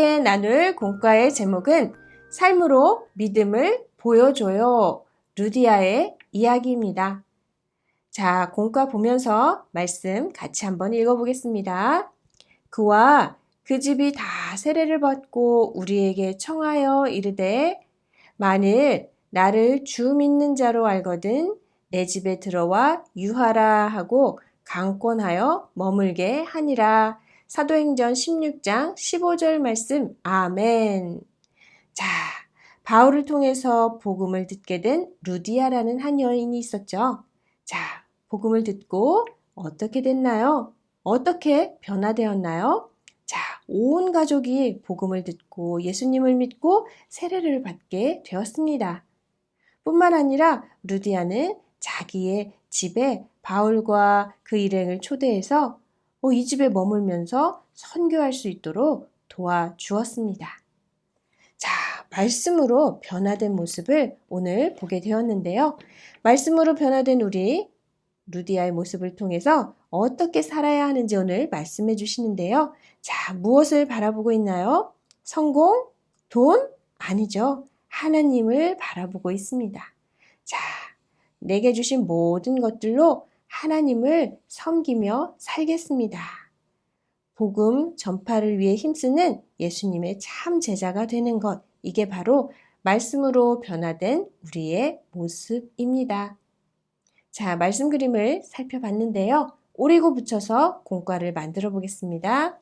함께 나눌 공과의 제목은 삶으로 믿음을 보여줘요. 루디아의 이야기입니다. 자, 공과 보면서 말씀 같이 한번 읽어보겠습니다. 그와 그 집이 다 세례를 받고 우리에게 청하여 이르되 만일 나를 주 믿는 자로 알거든 내 집에 들어와 유하라 하고 강권하여 머물게 하니라. 사도행전 16장 15절 말씀. 아멘. 자, 바울을 통해서 복음을 듣게 된 루디아라는 한 여인이 있었죠. 자, 복음을 듣고 어떻게 됐나요? 어떻게 변화되었나요? 자, 온 가족이 복음을 듣고 예수님을 믿고 세례를 받게 되었습니다. 뿐만 아니라 루디아는 자기의 집에 바울과 그 일행을 초대해서 어, 이 집에 머물면서 선교할 수 있도록 도와주었습니다. 자, 말씀으로 변화된 모습을 오늘 보게 되었는데요. 말씀으로 변화된 우리 루디아의 모습을 통해서 어떻게 살아야 하는지 오늘 말씀해 주시는데요. 자, 무엇을 바라보고 있나요? 성공? 돈? 아니죠. 하나님을 바라보고 있습니다. 자, 내게 주신 모든 것들로 하나님을 섬기며 살겠습니다. 복음 전파를 위해 힘쓰는 예수님의 참 제자가 되는 것, 이게 바로 말씀으로 변화된 우리의 모습입니다. 자, 말씀 그림을 살펴봤는데요. 오리고 붙여서 공과를 만들어 보겠습니다.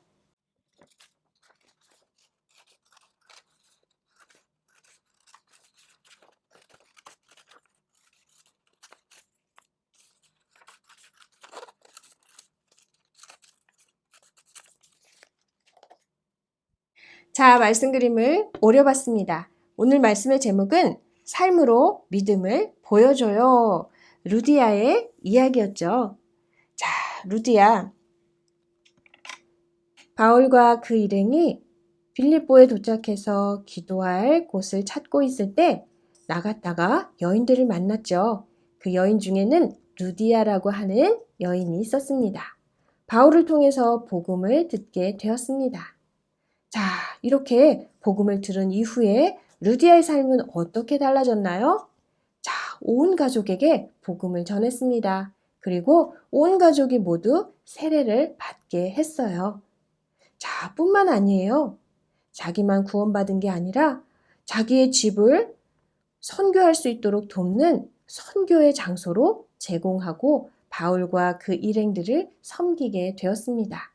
자, 말씀 그림을 오려봤습니다. 오늘 말씀의 제목은 삶으로 믿음을 보여줘요. 루디아의 이야기였죠. 자, 루디아. 바울과 그 일행이 빌립보에 도착해서 기도할 곳을 찾고 있을 때 나갔다가 여인들을 만났죠. 그 여인 중에는 루디아라고 하는 여인이 있었습니다. 바울을 통해서 복음을 듣게 되었습니다. 자, 이렇게 복음을 들은 이후에 루디아의 삶은 어떻게 달라졌나요? 자, 온 가족에게 복음을 전했습니다. 그리고 온 가족이 모두 세례를 받게 했어요. 자, 뿐만 아니에요. 자기만 구원받은 게 아니라 자기의 집을 선교할 수 있도록 돕는 선교의 장소로 제공하고 바울과 그 일행들을 섬기게 되었습니다.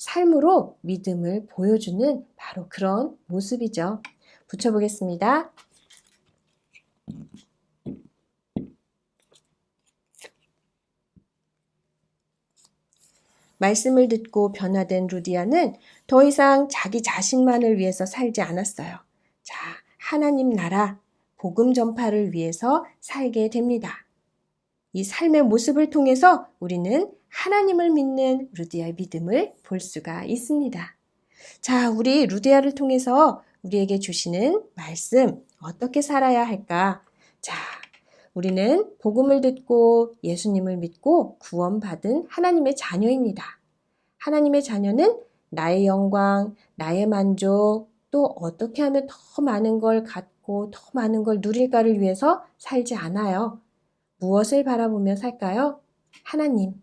삶으로 믿음을 보여주는 바로 그런 모습이죠. 붙여보겠습니다. 말씀을 듣고 변화된 루디아는 더 이상 자기 자신만을 위해서 살지 않았어요. 자, 하나님 나라, 복음 전파를 위해서 살게 됩니다. 이 삶의 모습을 통해서 우리는 하나님을 믿는 루디아의 믿음을 볼 수가 있습니다. 자, 우리 루디아를 통해서 우리에게 주시는 말씀, 어떻게 살아야 할까? 자, 우리는 복음을 듣고 예수님을 믿고 구원받은 하나님의 자녀입니다. 하나님의 자녀는 나의 영광, 나의 만족, 또 어떻게 하면 더 많은 걸 갖고 더 많은 걸 누릴까를 위해서 살지 않아요. 무엇을 바라보며 살까요? 하나님,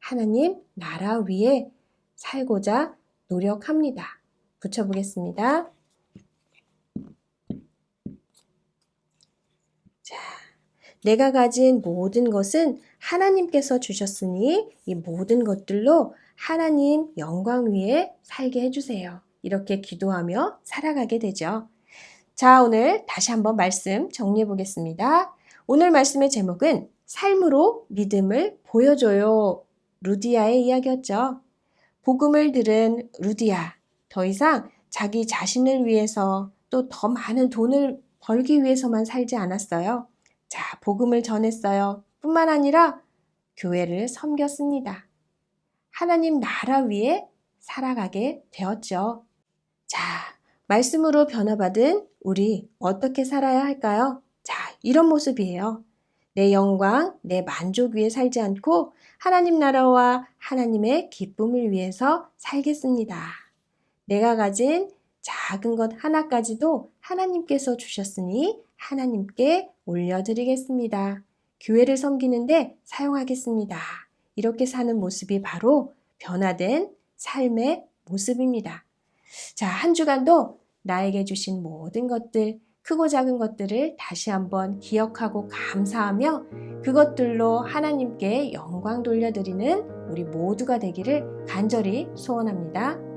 하나님 나라 위에 살고자 노력합니다. 붙여보겠습니다. 자, 내가 가진 모든 것은 하나님께서 주셨으니 이 모든 것들로 하나님 영광 위에 살게 해주세요. 이렇게 기도하며 살아가게 되죠. 자, 오늘 다시 한번 말씀 정리해 보겠습니다. 오늘 말씀의 제목은 삶으로 믿음을 보여줘요. 루디아의 이야기였죠. 복음을 들은 루디아. 더 이상 자기 자신을 위해서 또 더 많은 돈을 벌기 위해서만 살지 않았어요. 자, 복음을 전했어요. 뿐만 아니라 교회를 섬겼습니다. 하나님 나라 위에 살아가게 되었죠. 자, 말씀으로 변화받은 우리 어떻게 살아야 할까요? 자, 이런 모습이에요. 내 영광, 내 만족 위에 살지 않고 하나님 나라와 하나님의 기쁨을 위해서 살겠습니다. 내가 가진 작은 것 하나까지도 하나님께서 주셨으니 하나님께 올려드리겠습니다. 교회를 섬기는데 사용하겠습니다. 이렇게 사는 모습이 바로 변화된 삶의 모습입니다. 자, 한 주간도 나에게 주신 모든 것들, 크고 작은 것들을 다시 한번 기억하고 감사하며 그것들로 하나님께 영광 돌려드리는 우리 모두가 되기를 간절히 소원합니다.